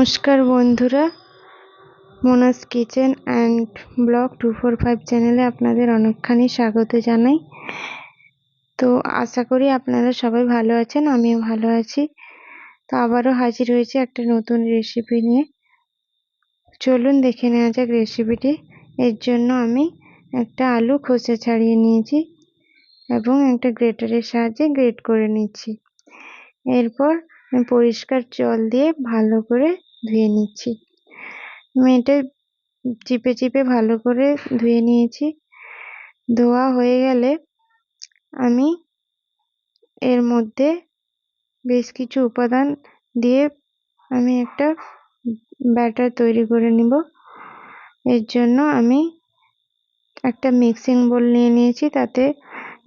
নমস্কার বন্ধুরা Mona's kitchen and blog two four five চ্যানেলে আপনাদের অনেকখানি স্বাগত জানাই। তো আশা করি আপনারা সবাই ভালো আছেন, আমিও ভালো আছি। তো আবারও হাজির হয়েছে একটা নতুন রেসিপি নিয়ে। চলুন দেখে নেওয়া যাক রেসিপিটি এর জন্য আমি একটা আলু খোসা ছাড়িয়ে নিয়েছি এবং একটা গ্রেটারের সাহায্যে গ্রেট করে নিচ্ছি। এরপর পরিষ্কার জল দিয়ে ভালো করে ধুয়ে নিচ্ছি। মেটে চিপে চিপে ভালো করে ধুয়ে নিয়েছি। ধোয়া হয়ে গেলে আমি এর মধ্যে বেশ কিছু উপাদান দিয়ে আমি একটা ব্যাটার তৈরি করে নিব। এর জন্য আমি একটা মিক্সিং বোল নিয়ে নিয়েছি, তাতে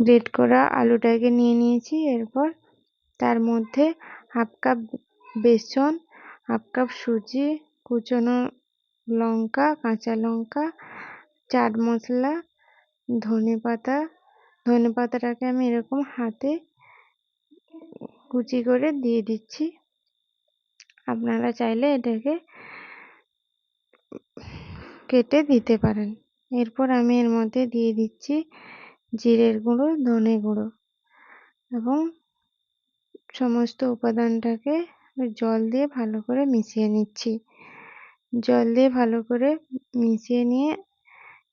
গ্রেট করা আলুটাকে নিয়ে নিয়েছি। এরপর তার মধ্যে হাফ কাপ বেসন হাফ কাপ সুজি, কুচনো লঙ্কা, কাঁচা লঙ্কা, চাট মশলা ধনে পাতা। ধনে পাতাটাকে আমি এরকম হাতে কুচি করে দিয়ে দিচ্ছি। আপনারা চাইলে এটাকে কেটে দিতে পারেন। এরপর আমি এর মধ্যে দিয়ে দিচ্ছি জিরের গুঁড়ো, ধনে গুঁড়ো এবং সমস্ত উপাদানটাকে জল দিয়ে ভালো করে মিশিয়ে নিচ্ছি। জল দিয়ে ভালো করে মিশিয়ে নিয়ে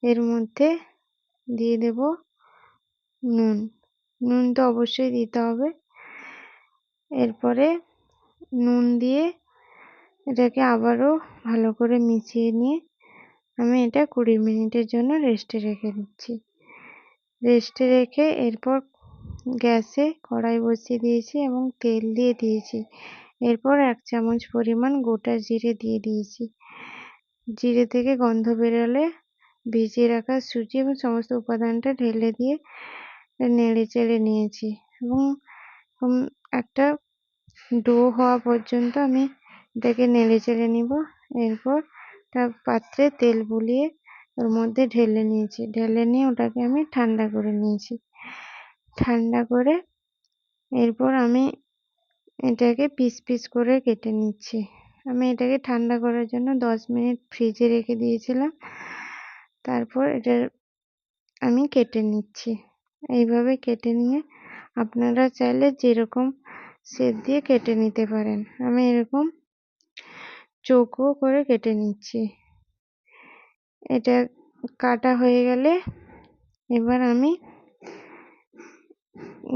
এর মধ্যে দিয়ে দেব নুন। নুন তো অবশ্যই দিতে হবে। এরপরে নুন দিয়ে এটাকে আবারও ভালো করে মিশিয়ে নিয়ে আমি এটা কুড়ি মিনিটের জন্য রেস্টে রেখে দিচ্ছি। রেস্টে রেখে এরপর গ্যাসে কড়াই বসিয়ে দিয়েছি এবং তেল দিয়ে দিয়েছি। এরপর এক চামচ পরিমাণ গোটা জিরে দিয়ে দিয়েছি। জিরে থেকে গন্ধ বেরোলে ভিজিয়ে রাখা সুজি এবং সমস্ত উপাদানটা ঢেলে দিয়ে নেড়ে চেড়ে নিয়েছি এবং একটা ডো হওয়া পর্যন্ত আমি এটাকে নেড়ে চেড়ে নিব। এরপর একটা পাত্রে তেল বুলিয়ে ওর মধ্যে ঢেলে নিয়েছি। ঢেলে নিয়ে ওটাকে আমি ঠান্ডা করে নিয়েছি। ঠান্ডা করে এরপর আমি এটাকে পিস পিস করে কেটে নিচ্ছি। আমি এটাকে ঠান্ডা করার জন্য দশ মিনিট ফ্রিজে রেখে দিয়েছিলাম। তারপর এটা আমি কেটে নিচ্ছি। এইভাবে কেটে নিয়ে আপনারা চাইলে যেরকম শেপ দিয়ে কেটে নিতে পারেন। আমি এরকম চৌকো করে কেটে নিচ্ছি। এটা কাটা হয়ে গেলে এবার আমি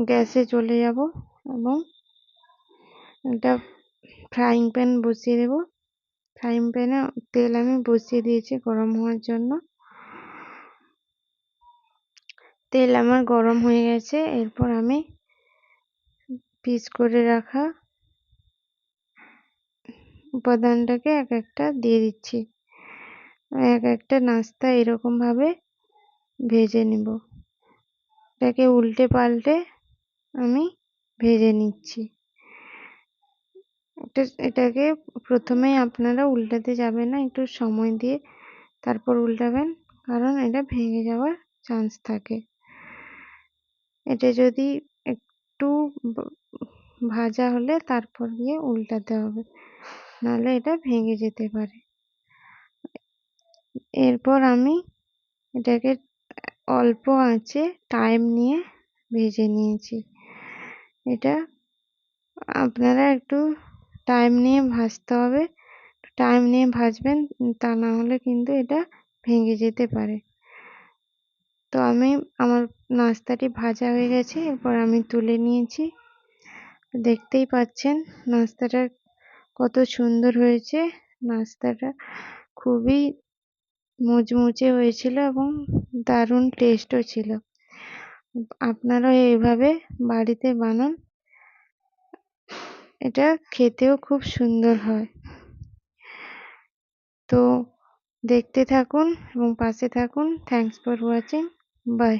গ্যাসে চলে যাব এবং একটা ফ্রাইং প্যান বসিয়ে দেবো। ফ্রাইং প্যানে তেল আমি বসিয়ে দিয়েছি গরম হওয়ার জন্য। তেল আমার গরম হয়ে গেছে, এরপর আমি পিস করে রাখা উপাদানটাকে এক একটা দিয়ে দিচ্ছি। এক একটা নাস্তা এরকমভাবে ভেজে নেব। এটাকে উল্টে পাল্টে আমি ভেজে নিচ্ছি। এটা, এটাকে প্রথমেই আপনারা উল্টাতে যাবেন না, একটু সময় দিয়ে তারপর উল্টাবেন, কারণ এটা ভেঙে যাওয়ার চান্স থাকে। এটা যদি একটু ভাজা হলে তারপর গিয়ে উল্টাতে হবে, নাহলে এটা ভেঙে যেতে পারে। এরপর আমি এটাকে অল্প আঁচে টাইম নিয়ে ভেজে নিয়েছি। এটা আপনারা একটু টাইম নিয়ে ভাজতে হবে। টাইম নিয়ে ভাজবেন তা না হলে কিন্তু এটা ভেঙে যেতে পারে। তো আমি, আমার নাস্তাটি ভাজা হয়ে গেছে, এরপর আমি তুলে নিয়েছি। দেখতেই পাচ্ছেন নাস্তাটা কত সুন্দর হয়েছে। নাস্তাটা খুবই মুচমুচে হয়েছিল এবং দারুণ টেস্টও ছিল। আপনারাও এইভাবে বাড়িতে বানান। এটা খেতেও খুব সুন্দর হয়। তো দেখতে থাকুন এবং পাশে থাকুন। Thanks for watching by